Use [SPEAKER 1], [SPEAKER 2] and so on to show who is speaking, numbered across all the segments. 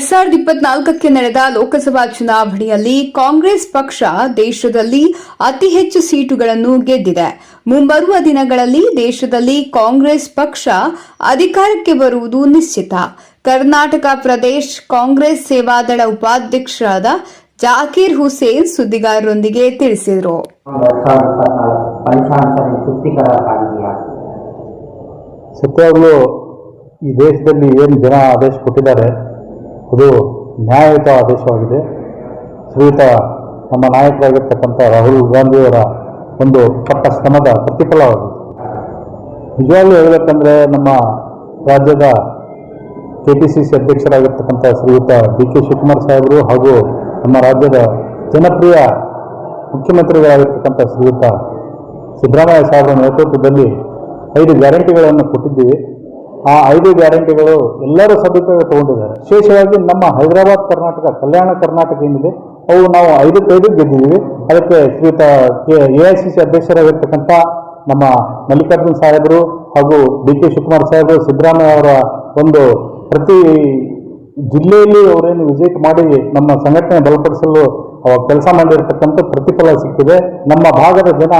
[SPEAKER 1] ಎರಡ್ ಸಾವಿರದ ಇಪ್ಪತ್ನಾಲ್ಕಕ್ಕೆ ನಡೆದ ಲೋಕಸಭಾ ಚುನಾವಣೆಯಲ್ಲಿ ಕಾಂಗ್ರೆಸ್ ಪಕ್ಷ ದೇಶದಲ್ಲಿ ಅತಿ ಹೆಚ್ಚು ಸೀಟುಗಳನ್ನು ಗೆದ್ದಿದೆ. ಮುಂಬರುವ ದಿನಗಳಲ್ಲಿ ದೇಶದಲ್ಲಿ ಕಾಂಗ್ರೆಸ್ ಪಕ್ಷ ಅಧಿಕಾರಕ್ಕೆ ಬರುವುದು ನಿಶ್ಚಿತ. ಕರ್ನಾಟಕ ಪ್ರದೇಶ ಕಾಂಗ್ರೆಸ್ ಸೇವಾದಳ ಉಪಾಧ್ಯಕ್ಷರಾದ ಜಾಕೀರ್ ಹುಸೇನ್ ಸುದ್ದಿಗಾರರೊಂದಿಗೆ ತಿಳಿಸಿದರು.
[SPEAKER 2] ಈ ದೇಶದಲ್ಲಿ ಏನು ಜನ ಆದೇಶ ಕೊಟ್ಟಿದ್ದಾರೆ ಅದು ನ್ಯಾಯಯುತ ಆದೇಶವಾಗಿದೆ. ಶ್ರೀಯುತ ನಮ್ಮ ನಾಯಕರಾಗಿರ್ತಕ್ಕಂಥ ರಾಹುಲ್ ಗಾಂಧಿಯವರ ಒಂದು ಪಟ್ಟ ಶ್ರಮದ ಪ್ರತಿಫಲವಾಗಿದೆ. ನಿಜವಾಗ್ಲೂ ಹೇಳಬೇಕಂದ್ರೆ ನಮ್ಮ ರಾಜ್ಯದ ಕೆ ಪಿ ಸಿ ಸಿ ಅಧ್ಯಕ್ಷರಾಗಿರ್ತಕ್ಕಂಥ ಶ್ರೀಯುತ ಡಿ ಕೆ ಶಿವಕುಮಾರ್ ಸಾಹೇಬರು ಹಾಗೂ ನಮ್ಮ ರಾಜ್ಯದ ಜನಪ್ರಿಯ ಮುಖ್ಯಮಂತ್ರಿಗಳಾಗಿರ್ತಕ್ಕಂಥ ಶ್ರೀಯುತ ಸಿದ್ದರಾಮಯ್ಯ ಸಾಹೇಬರ ನೇತೃತ್ವದಲ್ಲಿ ಐದು ಗ್ಯಾರಂಟಿಗಳನ್ನು ಕೊಟ್ಟಿದ್ದೀವಿ. ಆ ಐದು ಗ್ಯಾರಂಟಿಗಳು ಎಲ್ಲರೂ ಸದುಪಯೋಗ ತಗೊಂಡಿದ್ದಾರೆ. ವಿಶೇಷವಾಗಿ ನಮ್ಮ ಹೈದರಾಬಾದ್ ಕರ್ನಾಟಕ, ಕಲ್ಯಾಣ ಕರ್ನಾಟಕ ಏನಿದೆ, ಅವು ನಾವು ಐದಕ್ಕೈದು ಗೆದ್ದಿದ್ದೀವಿ. ಅದಕ್ಕೆ ಶ್ರೀಯುತ ಎ ಐ ಸಿ ಸಿ ಅಧ್ಯಕ್ಷರಾಗಿರ್ತಕ್ಕಂಥ ನಮ್ಮ ಮಲ್ಲಿಕಾರ್ಜುನ್ ಸಾಹೇಬರು ಹಾಗೂ ಡಿ ಕೆ ಶಿವಕುಮಾರ್ ಸಾಹೇಬರು, ಸಿದ್ದರಾಮಯ್ಯ ಅವರ ಒಂದು ಪ್ರತಿ ಜಿಲ್ಲೆಯಲ್ಲಿ ಅವರೇನು ವಿಸಿಟ್ ಮಾಡಿ ನಮ್ಮ ಸಂಘಟನೆ ಬಲಪಡಿಸಲು ಕೆಲಸ ಮಾಡಿರ್ತಕ್ಕಂಥ ಪ್ರತಿಫಲ ಸಿಕ್ಕಿದೆ. ನಮ್ಮ ಭಾಗದ ಜನ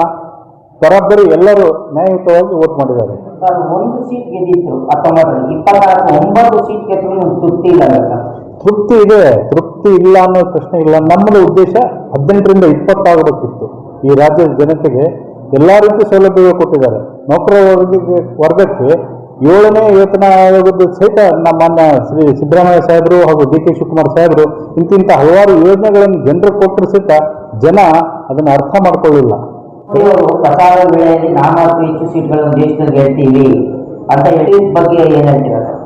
[SPEAKER 2] ಬರೋಬ್ಬರಿ ಎಲ್ಲರೂ ನ್ಯಾಯಯುತವಾಗಿ ವೋಟ್ ಮಾಡಿದ್ದಾರೆ.
[SPEAKER 3] ಸರ್ ಒಂದು ಸೀಟ್ ಗೆದ್ದಿತ್ತು ಹತ್ತೊಂಬತ್ತರಲ್ಲಿ. ಇಪ್ಪತ್ನಾಲ್ಕು ಒಂಬತ್ತು ಸೀಟ್ ಗೆದ್ದು ತೃಪ್ತಿ ಇಲ್ಲ ಸರ್?
[SPEAKER 2] ತೃಪ್ತಿ ಇದೆ ತೃಪ್ತಿ ಇಲ್ಲ ಅನ್ನೋ ಪ್ರಶ್ನೆ ಇಲ್ಲ. ನಮ್ಮದು ಉದ್ದೇಶ ಹದಿನೆಂಟರಿಂದ ಇಪ್ಪತ್ತಾಗಬೇಕಿತ್ತು. ಈ ರಾಜ್ಯದ ಜನತೆಗೆ ಎಲ್ಲ ರೀತಿ ಸೌಲಭ್ಯಗಳು ಕೊಟ್ಟಿದ್ದಾರೆ. ನೌಕರ ವರ್ಗಕ್ಕೆ ವರ್ಗಕ್ಕೆ ಏಳನೇ ವೇತನ ಆಯೋಗದ ಸಹಿತ ನಮ್ಮ ಮಾನ್ಯ ಶ್ರೀ ಸಿದ್ದರಾಮಯ್ಯ ಸಾಹೇಬರು ಹಾಗೂ ಡಿ ಕೆ ಶಿವಕುಮಾರ್ ಸಾಹೇಬರು ಇಂತಿಂಥ ಹಲವಾರು ಯೋಜನೆಗಳನ್ನು ಜನರು ಕೊಟ್ಟರು ಸಹಿತ ಜನ ಅದನ್ನು ಅರ್ಥ ಮಾಡ್ಕೊಳ್ಳಿಲ್ಲ.
[SPEAKER 3] ಇವರು ವೇಳೆಯಲ್ಲಿ ಹೆಚ್ಚು ಸೀಟ್ಗಳನ್ನು ಅಂತ ಹೇಳಿ ಬಗ್ಗೆ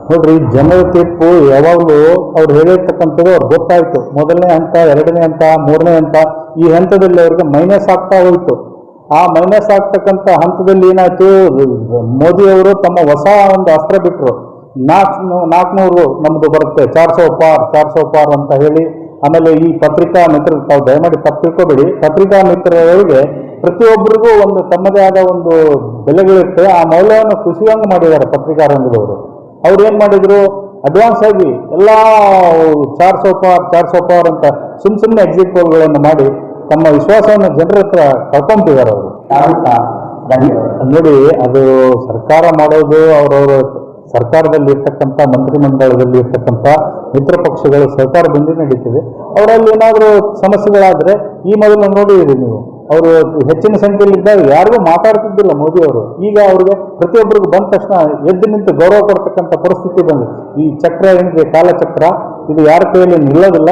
[SPEAKER 2] ನೋಡ್ರಿ ಜನರ ತೀರ್ಪು ಯಾವಾಗಲೂ ಅವ್ರು ಹೇಳಿರ್ತಕ್ಕಂಥದ್ದು ಅವ್ರಿಗೆ ಗೊತ್ತಾಯ್ತು. ಮೊದಲನೇ ಹಂತ, ಎರಡನೇ ಹಂತ, ಮೂರನೇ ಹಂತ, ಈ ಹಂತದಲ್ಲಿ ಅವ್ರಿಗೆ ಮೈನಸ್ ಆಗ್ತಾ ಹೋಯ್ತು. ಆ ಮೈನಸ್ ಆಗ್ತಕ್ಕಂಥ ಹಂತದಲ್ಲಿ ಏನಾಯ್ತು? ಮೋದಿ ಅವರು ತಮ್ಮ ಹೊಸ ಒಂದು ಅಸ್ತ್ರ ಬಿಟ್ಟರು ನಾಲ್ಕು ನಾಲ್ಕುನೂರು ನಮ್ದು ಬರುತ್ತೆ, ಚಾರ್ ಸौ ಪಾರ್, ಚಾರ್ ಸौ ಪಾರ್ ಅಂತ ಹೇಳಿ ಆಮೇಲೆ ಈ ಪತ್ರಿಕಾ ಮಿತ್ರರು ತಾವು ದಯಮಾಡಿ ತಪ್ಪು ಪತ್ರಿಕಾ ಮಿತ್ರರೊಳಗೆ ಪ್ರತಿಯೊಬ್ಬರಿಗೂ ಒಂದು ತಮ್ಮದೇ ಆದ ಒಂದು ಬೆಲೆಗಳಿರುತ್ತೆ. ಆ ಮೌಲ್ಯವನ್ನು ಕುಸಿಯಂಗೆ ಮಾಡಿದ್ದಾರೆ ಪತ್ರಿಕಾ ರಂಗದವರು ಅವ್ರು ಏನ್ ಮಾಡಿದ್ರು? ಅಡ್ವಾನ್ಸ್ ಆಗಿ ಎಲ್ಲ ಚಾರ್ ಸೋ ಪವರ್ ಚಾರ್ ಸೋ ಪಾರ್ ಅಂತ ಸುಮ್ ಸುಮ್ಮನೆ ಎಕ್ಸಿಟ್ ಪೋಲ್ಗಳನ್ನು ಮಾಡಿ ತಮ್ಮ ವಿಶ್ವಾಸವನ್ನು ಜನರ ಹತ್ರ ಕಳ್ಕೊಂತಿದ್ದಾರೆ ಅವರು. ನೋಡಿ ಅದು ಸರ್ಕಾರ ಮಾಡೋದು ಅವರವರ ಸರ್ಕಾರದಲ್ಲಿ ಇರ್ತಕ್ಕಂಥ ಮಂತ್ರಿಮಂಡಲದಲ್ಲಿ ಇರ್ತಕ್ಕಂಥ ಮಿತ್ರ ಪಕ್ಷಗಳು ಸರ್ಕಾರದಿಂದ ನಡೀತಿದೆ. ಅವರಲ್ಲಿ ಏನಾದರೂ ಸಮಸ್ಯೆಗಳಾದರೆ ಈ ಮೊದಲು ನೋಡಿದಿರಿ ನೀವು. ಅವರು ಹೆಚ್ಚಿನ ಸಂಖ್ಯೆಯಲ್ಲಿದ್ದಾಗ ಯಾರಿಗೂ ಮಾತಾಡ್ತಿದ್ದಿಲ್ಲ ಮೋದಿ ಅವರು. ಈಗ ಅವ್ರಿಗೆ ಪ್ರತಿಯೊಬ್ಬರಿಗೂ ಬಂದ ತಕ್ಷಣ ಎದ್ದು ನಿಂತು ಗೌರವ ಕೊಡ್ತಕ್ಕಂಥ ಪರಿಸ್ಥಿತಿ ಬಂದಿದೆ. ಈ ಚಕ್ರ ಏನಿದೆ, ಕಾಲಚಕ್ರ, ಇದು ಯಾರ ಕೈಯಲ್ಲಿ ನಿಲ್ಲೋದಿಲ್ಲ.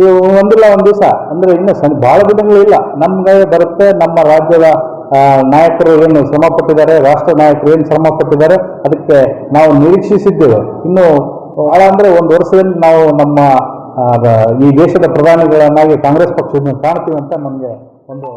[SPEAKER 2] ಇದು ಒಂದಿಲ್ಲ, ಒಂದು ದಿವಸ. ಅಂದರೆ ಇನ್ನು ಸಣ್ಣ ಭಾಳ ದಿನಗಳಿಲ್ಲ ನಮ್ಗೆ ಬರುತ್ತೆ, ನಮ್ಮ ರಾಜ್ಯದ ನಾಯಕರು ಏನು ಶ್ರಮ ಪಟ್ಟಿದ್ದಾರೆ, ರಾಷ್ಟ್ರ ನಾಯಕರು ಏನು ಶ್ರಮ ಪಟ್ಟಿದ್ದಾರೆ, ಅದಕ್ಕೆ ನಾವು ನಿರೀಕ್ಷಿಸಿದ್ದೇವೆ. ಇನ್ನು ಭಾಳ ಅಂದರೆ ಒಂದು ವರ್ಷದಲ್ಲಿ ನಾವು ನಮ್ಮ ಈ ದೇಶದ ಪ್ರಧಾನಿಗಳನ್ನಾಗಿ ಕಾಂಗ್ರೆಸ್ ಪಕ್ಷವನ್ನು ಕಾಣ್ತೀವಿ ಅಂತ ನಮಗೆ ಒಂದು